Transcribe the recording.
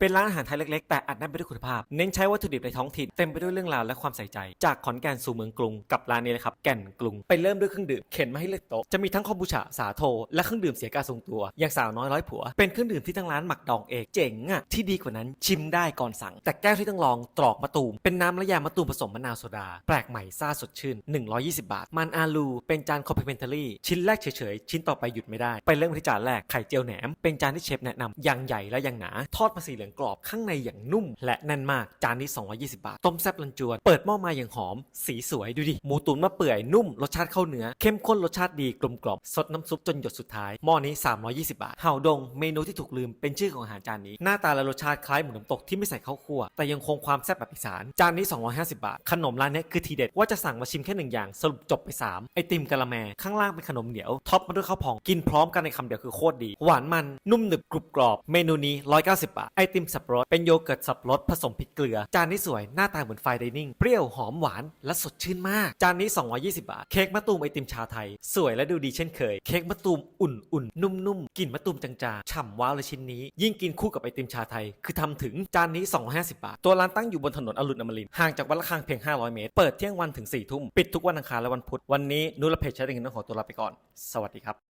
เป็นร้านอาหารไทยเล็กๆ แต่อัดแน่นไปด้วยคุณภาพ เน้นใช้วัตถุดิบในท้องถิ่นเต็มไปด้วยเรื่องราวและความใส่ใจ จากขอนแก่นสู่เมืองกรุงกับร้านนี้เลยครับแก่นกรุง ไปเริ่มด้วยเครื่องดื่มเข็นมาให้เลือกโต๊ะจะมีทั้งคอมบูชาสาโท และเครื่องดื่มเสียการทรงตัว อย่างสาวน้อยร้อยผัว เป็นเครื่องดื่มที่ทั้งร้านหมักดองเองเจ๋งอะที่ดีกว่านั้นชิมได้ก่อนสั่ง แต่แก้วที่ต้องลองตรอกมะตูมเป็นน้ำและยามะตูมผสมมะนาวโซดา แปลกใหม่ซ่าสดชื่น 120 บาท มันอาลู เป็นจาน complimentary ชิ้นแรกเฉยๆชิ้นต่อไปหยุดไม่ได้ไปเริ่มที่จานแรกไข่เจียวแหนมเป็นจานที่เชฟแนะนำอย่างใหญ่และอย่างหนาทอดมาสีเหลืองกรอบข้างในอย่างนุ่ม และแน่นมากจานนี้ 220 บาท ต้มแซ่บลันจวน เปิดหม้อมาอย่างหอม สีสวยดูดิ หมูตุ๋นมะเปื่อยนุ่ม รสชาติเข้าเนื้อ เข้มข้นรสชาติดีกลมกล่อมสดน้ำซุปจนหยดสุดท้าย หม้อนี้ 320 บาทเห่าดง เมนูที่ถูกลืมเป็นชื่อของอาหารจานนี้ หน้าตาและรสชาติคล้ายหมูน้ำตกที่ไม่ใส่ข้าวคั่ว แต่ยังคงความแซ่บแบบอีสานจานนี้ 250 บาท ขนมร้านนี้คือทีเด็ดว่าจะสั่งมาชิมแค่หนึ่งอย่างสรุปจบไป 3 ไอติมกะละแมข้างล่างเป็นขนมเหนียวท็อปมาด้วยข้าวพองกินพร้อมกันในคำเดียวคือโคตรดี หวานมันนุ่มหนึบกรุบกรอบเมนูนี้ 190 บาทไอติมสับปะรดเป็นโยเกิร์ตสับปะรดผสมพริกเกลือ จานนี้สวยหน้าตาเหมือนไฟน์ไดนิ่งเปรี้ยวหอมหวานและสดชื่นมาก จานนี้ 220 บาท เค้กมะตูมไอติมชาไทย สวยและดูดีเช่นเคย เค้กมะตูมอุ่นๆ นุ่มๆกลิ่นมะตูมจางๆฉ่ำว้าวเลยชิ้นนี้ ยิ่งกินคู่กับไอติมชาไทย คือทำถึงจานนี้ 250 บาท ตัวร้านตั้งอยู่บนถนนอรุณอมรินทร์ห่างจากวัดระฆังเพียง 500 เมตร เปิดเที่ยงวันถึง4ทุ่มปิดทุกวันอังคารและวันพุธวันนี้นุรเพชรช้ได้เงินต้องขอตัวลาไปก่อน สวัสดีครับ